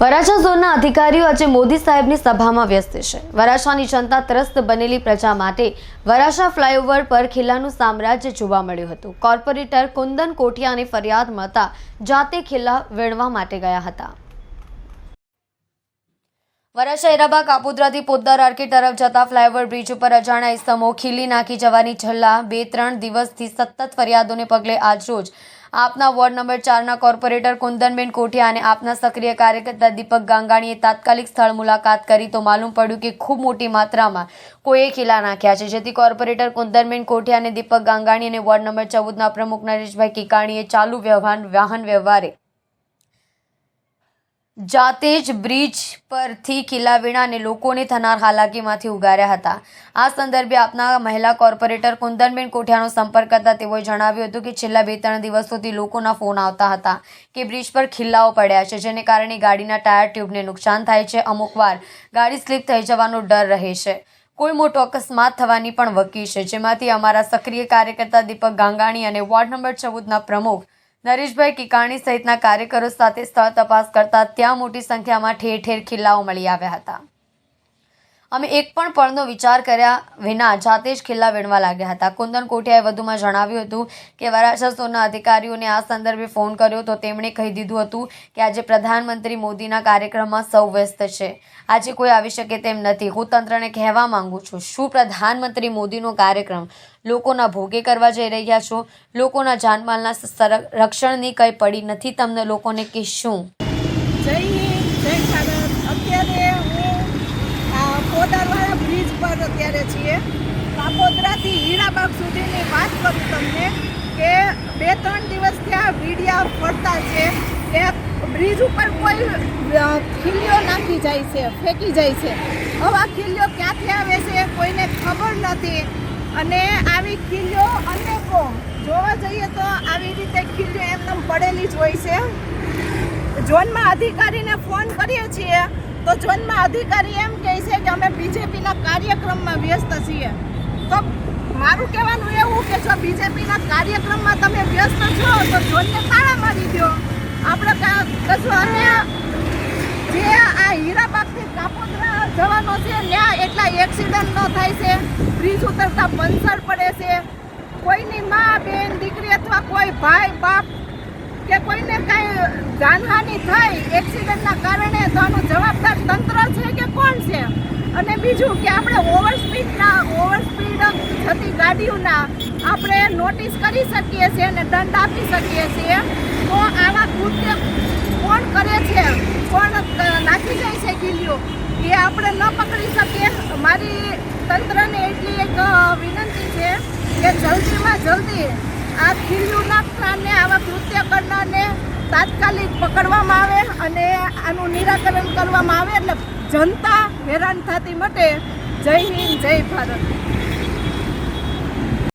વરાછા ઝોનના અધિકારીઓ આજે મોદી સાહેબની સભામાં વ્યસ્ત છે. વરાછાની જનતા ત્રસ્ત બનેલી પ્રજા માટે વરાછા ફ્લાયઓવર પર ખિલ્લાનું સામ્રાજ્ય જોવા મળ્યું હતું. કોર્પોરેટર કુંદન કોઠિયાની ફરિયાદ મળતા જાતે ખિલ્લા વેણવા માટે ગયા હતા. વરાછા એરાબા કાપોદ્રાથી પોદ્દાર આર્કેટ તરફ જતા ફ્લાયઓવર બ્રિજ ઉપર અજાણ્યા ઇસમો ખીલી નાખી જવાની છેલ્લા બે ત્રણ દિવસથી સતત ફરિયાદોને પગલે આજરોજ આપના વોર્ડ નંબર ચારના કોર્પોરેટર કુંદનબેન કોઠિયા અને આપના સક્રિય કાર્યકર્તા દીપક ગાંગાણીએ તાત્કાલિક સ્થળ મુલાકાત કરી તો માલુમ પડ્યું કે ખૂબ મોટી માત્રામાં કોઈએ ખીલા નાખ્યા છે, જેથી કોર્પોરેટર કુંદનબેન કોઠિયા અને દીપક ગાંગાણી અને વોર્ડ નંબર ચૌદના પ્રમુખ નરેશભાઈ કિકાણીએ ચાલુ વ્યવહાર વાહન વ્યવહારે જાતે જ બ્રિજ પરથી કિલ્લા વીણાને લોકોને થનાર હાલાકીમાંથી ઉગાર્યા હતા. આ સંદર્ભે આપના મહિલા કોર્પોરેટર કુંદનબેન કોઠિયાનો સંપર્ક કરતા તેઓએ જણાવ્યું હતું કે છેલ્લા બે ત્રણ દિવસોથી લોકોના ફોન આવતા હતા કે બ્રિજ પર ખિલ્લાઓ પડ્યા છે, જેને કારણે ગાડીના ટાયર ટ્યુબને નુકસાન થાય છે. અમુકવાર ગાડી સ્લીપ થઈ જવાનો ડર રહે છે. કોઈ મોટો અકસ્માત થવાની પણ વકી છે. જેમાંથી અમારા સક્રિય કાર્યકર્તા દીપક ગાંગાણી અને વોર્ડ નંબર ચૌદના પ્રમુખ નરેશભાઈ કિકાણી સહિતના કાર્યકરો સાથે સ્થળ તપાસ કરતા ત્યાં મોટી સંખ્યામાં ઠેર ઠેર ખિલ્લાઓ મળી આવ્યા હતા. અમે એક પણ પળનો વિચાર કર્યા વિના જાતે જ ખિલ્લા વીણવા લાગ્યા હતા. કુંદન કોઠિયાએ વધુમાં જણાવ્યું હતું કે વરાછા ઝોનના અધિકારીઓને આ સંદર્ભે ફોન કર્યો તો તેમણે કહી દીધું હતું કે આજે પ્રધાનમંત્રી મોદીના કાર્યક્રમમાં સૌ વ્યસ્ત છે. આજે કોઈ આવી શકે તેમ નથી. હું તંત્રને કહેવા માંગુ છું, શું પ્રધાનમંત્રી મોદીનો કાર્યક્રમ લોકોના ભોગે કરવા જઈ રહ્યા છો? લોકોના જાનમાલના રક્ષણની કંઈ પડી નથી? તમને લોકોને કે શું જય હિન્દ જય ભારત અત્યારે હું આ પોદારવાળા બ્રિજ પર અત્યારે છીએ. કાપોદ્રાથી હીરાબાગ સુધીની વાત કરું તમને કે બે ત્રણ દિવસથી આ વીડિયા ફરતા છે. કે બ્રિજ ઉપર કોઈ અ, ખીલીઓ નાખી જાય છે ફેંકી જાય છે. હવે આ ખીલીઓ ક્યાંથી આવે છે કોઈને ખબર નથી. અને આવી ખીલીઓ અનેકો જોવા જઈએ તો આવી રીતે ખીલીઓ એમને પડેલી જ હોય છે. ઝોનમાં અધિકારીને ફોન કરીએ છીએ. તો ઝોનમાં અધિકારી એમ કહે છે કે અમે બીજેપીના કાર્યક્રમમાં વ્યસ્ત છીએ. તો મારું કહેવાનું એવું કે જો બીજેપીના કાર્યક્રમમાં તમે વ્યસ્ત છો, તો ઝોનને તાળા મારી દો. આપણે કશું અને જે આ હીરાબાગથી કાપોદ્રા જવાનો છે ત્યાં એટલા એક્સિડન્ટ ન થાય છે. બ્રિજ ઉતરતા પંચર પડે છે. કોઈની મા, બેન, દીકરી અથવા કોઈ ભાઈ, બાપ કે કોઈને કાંઈ જાનહાનિ થાય એક્સિડન્ટના કારણે તો આનું જવાબદાર તંત્ર છે કે કોણ છે અને બીજું કે ઓવરસ્પીડ થતી ગાડીઓના આપણે નોટિસ કરી શકીએ છીએ અને દંડ આપી શકીએ છીએ. તો આવા કૃત્ય કોણ કરે છે? કોણ નાખી જાય છે ગીલીઓ? એ આપણે ન પકડી શકીએ. મારી તંત્રને એટલી એક વિનંતી છે કે જલ્દીમાં જલ્દી આ ખીલ્યું નાખનારને આવા કૃત્ય કરનારને તાત્કાલિક પકડવામાં આવે અને આનું નિરાકરણ કરવામાં આવે. એટલે જનતા હેરાન થતી માટે જય હિન્દ જય ભારત.